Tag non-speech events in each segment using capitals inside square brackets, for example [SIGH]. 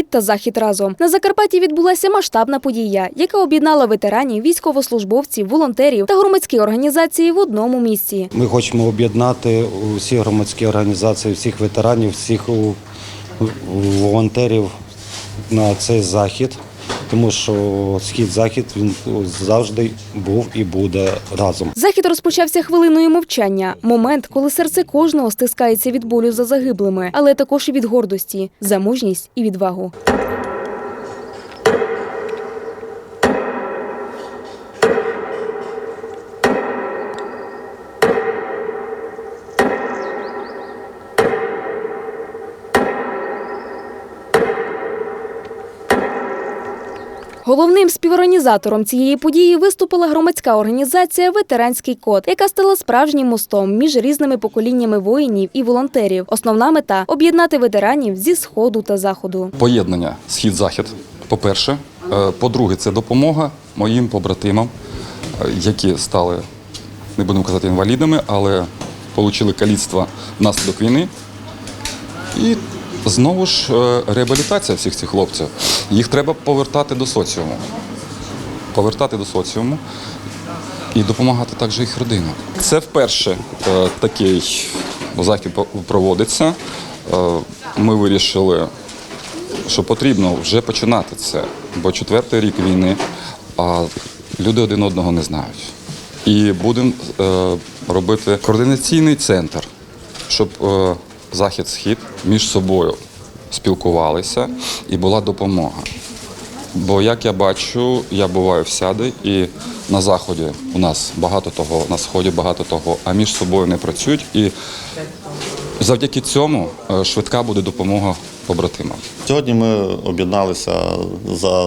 та захід разом. На Закарпатті відбулася масштабна подія, яка об'єднала ветеранів, військовослужбовців, волонтерів та громадські організації в одному місці. Ми хочемо об'єднати усі громадські організації, всіх ветеранів, всіх волонтерів на цей захід, тому що схід-захід він завжди був і буде разом. Захід розпочався хвилиною мовчання. Момент, коли серце кожного стискається від болю за загиблими, але також і від гордості, за мужність і відвагу. Головним співорганізатором цієї події виступила громадська організація Ветеранський код, яка стала справжнім мостом між різними поколіннями воїнів і волонтерів. Основна мета об'єднати ветеранів зі сходу та заходу. поєднання схід-захід. По-перше, Е, по-друге, це допомога моїм побратимам, е, які стали, не будемо казати інвалідами, але отримали каліцтво внаслідок війни. І знову ж е, реабілітація всіх цих хлопців. Їх треба повертати до соціуму. Повертати до соціуму і допомагати також їх родинам. Це вперше е, такий захід проводиться. Е, ми вирішили, що потрібно вже починати це, бо четвертий рік війни, а люди один одного не знають. І будемо робити координаційний центр, щоб захід-схід між собою спілкувалися і була допомога. Бо як я бачу, я буваю в і на заході у нас багато того, на сході багато того, а між собою не працюють. І завдяки цьому е, швидка буде допомога побратимам. Сьогодні ми об'єдналися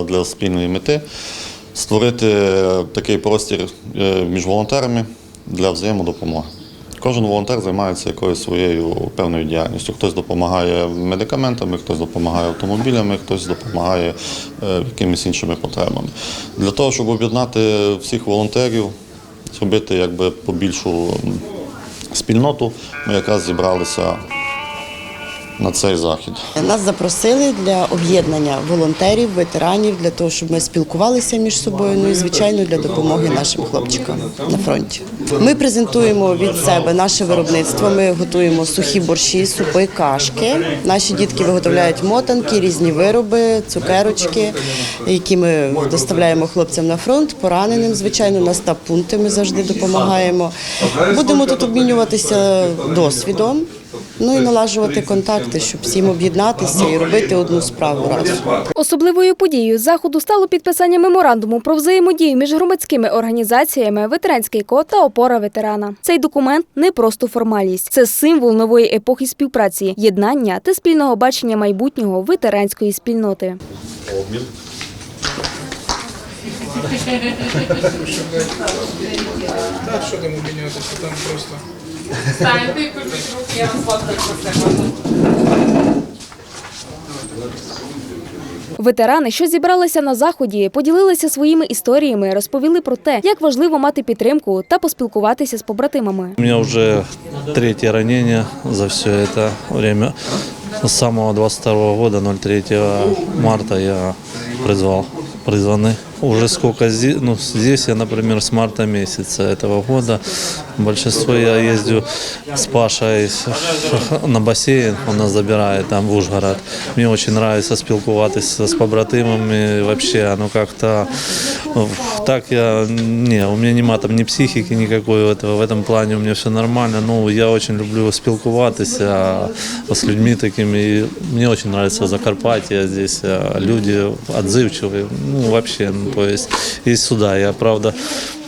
для спільної мети створити такий простір е, між волонтерами для взаємодопомоги. Кожен волонтер займається якоюсь своєю певною діяльністю. Хтось допомагає медикаментами, хтось допомагає автомобілями, хтось допомагає е, якимись іншими потребами. Для того, щоб об'єднати всіх волонтерів, зробити якби побільшу спільноту, ми якраз зібралися на цей захід. Нас запросили для об'єднання волонтерів, ветеранів, для того, щоб ми спілкувалися між собою. Ну і звичайно для допомоги нашим хлопчикам на фронті. Ми презентуємо від себе наше виробництво. Ми готуємо сухі борщі, супи, кашки. Наші дітки виготовляють мотанки, різні вироби, цукерочки, які ми доставляємо хлопцям на фронт, пораненим. Звичайно, на стаб пункти ми завжди допомагаємо. Будемо тут обмінюватися досвідом. Ну і налажувати контакти, щоб всім об'єднатися і робити одну справу разом. Особливою подією заходу стало підписання меморандуму про взаємодію між громадськими організаціями Ветеранський код та опора ветерана. Цей документ не просто формальність, це символ нової епохи співпраці, єднання та спільного бачення майбутнього ветеранської спільноти. Так, що там обмінюватися, там просто. Станьте і пишіть руки, я розфоткаю про це можна. Ветерани, що зібралися на заході, поділилися своїми історіями, розповіли про те, як важливо мати підтримку та поспілкуватися з побратимами. У меня уже третье ранение за все это время. С самого 22 года, 03 марта я призвал, призванный. Уже сколько здесь, ну, здесь я, например, с марта месяца этого года. Большинство я ездю с Пашей [LAUGHS] на бассейн, он нас забирает там в Ужгород. Мне очень нравится спілкуватися з побратимами, вообще, ну как-то так я, не, у меня нема там ни психики никакой этого, в этом плане у меня все нормально. Ну, я очень люблю спілкуватися с людьми такими. И мне очень нравится Закарпатье здесь, а, люди отзывчивые, ну, вообще, ну, то есть, и сюда, я, правда,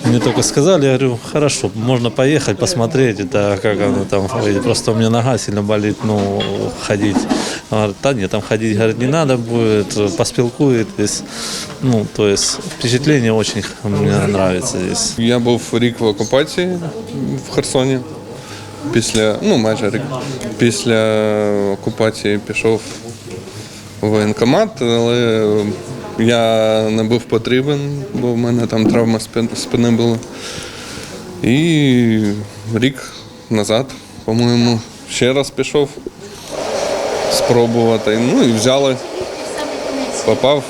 мне только сказали, я говорю, хорошо, можно поехать, посмотреть, это как оно там, просто у меня нога сильно болит, ну, ходить. Говорит, да нет, там ходить, говорит, не надо будет, поспілкуєтесь. Ну, то есть, впечатление очень мне нравится здесь. Я був рік в окупації в Херсоні. Після, ну майже рік. Після окупації пішов в воєнкомат, але я не був потрібен, бо в мене там травма спини була. І рік назад, по-моєму, ще раз пішов спробувати. Ну і взяли попав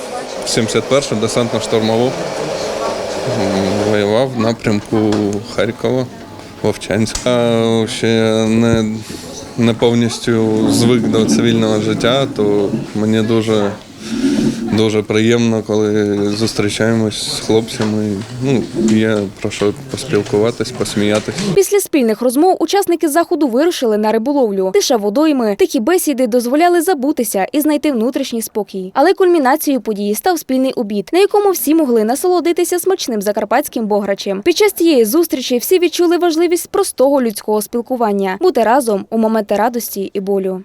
в 71-му десантно-штурмову. Воював в напрямку Харкова, Вовчанська. Ще не, не повністю звик до цивільного життя, то мені дуже, дуже приємно, коли зустрічаємось з хлопцями. Ну, є про що поспілкуватись, посміятись. Після спільних розмов учасники заходу вирушили на риболовлю. Тиша водойми, такі бесіди дозволяли забутися і знайти внутрішній спокій. Але кульмінацією події став спільний обід, на якому всі могли насолодитися смачним закарпатським бограчем. Під час тієї зустрічі всі відчули важливість простого людського спілкування, бути разом у моменти радості і болю.